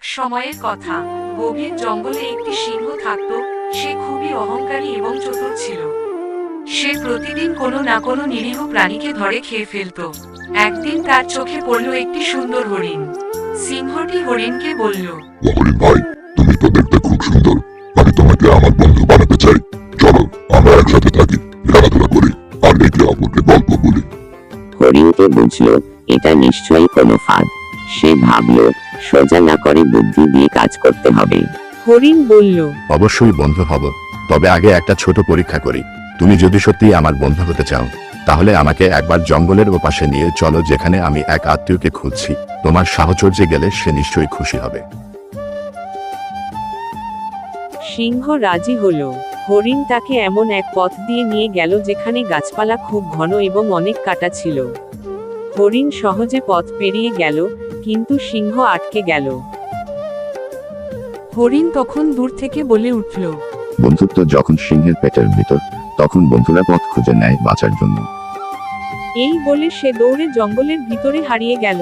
এক সময়ের কথা। গভীর জঙ্গলে একটি সিংহ থাকত সে খুবই অহংকারী এবং চতুর ছিল। সে প্রতিদিন কোনো না কোনো নিরীহ প্রাণীকে ধরে খেয়ে ফেলত। একদিন তার চোখে পড়ল একটি সুন্দর হরিণ। সিংহটি হরিণকে বলল হরিণ ভাই তুমি তো দেখতে খুব সুন্দর। আমি তোমাকে আমার বন্ধু বানাতে চাই। চলো আমরা একসাথে থাকি খেলাধুলা করি আর একে অপরকে গল্প বলি। হরিণকে বুঝল এটা নিশ্চয়ই কোনো ফাঁদ। সে ভাবল সোজা না করে বুদ্ধি দিয়ে কাজ করতে হবে। হরিণ বলল অবশ্যই বন্ধু হব তবে আগে একটা ছোট পরীক্ষা করি। তুমি যদি সত্যি আমার বন্ধু হতে চাও তাহলে আমাকে একবার জঙ্গলের ওপাশে নিয়ে চলো যেখানে আমি এক আত্মীয়কে খুঁজছি। তোমার সাহচর্যে গেলে সে নিশ্চয়ই খুশি হবে। সিংহ রাজি হলো। হরিণ তাকে এমন এক পথ দিয়ে নিয়ে গেল যেখানে গাছপালা খুব ঘন এবং অনেক কাটা ছিল। হরিণ সহজে পথ পেরিয়ে গেল কিন্তু সিংহ আটকে গেল। হরিণ তখন দূর থেকে বলে উঠল বন্ধুত্ব যখন সিংহের পেটের ভিতর তখন বন্ধুরা পথ খুঁজে নেয় বাঁচার জন্য। এই বলে সে দৌড়ে জঙ্গলের ভিতরে হারিয়ে গেল।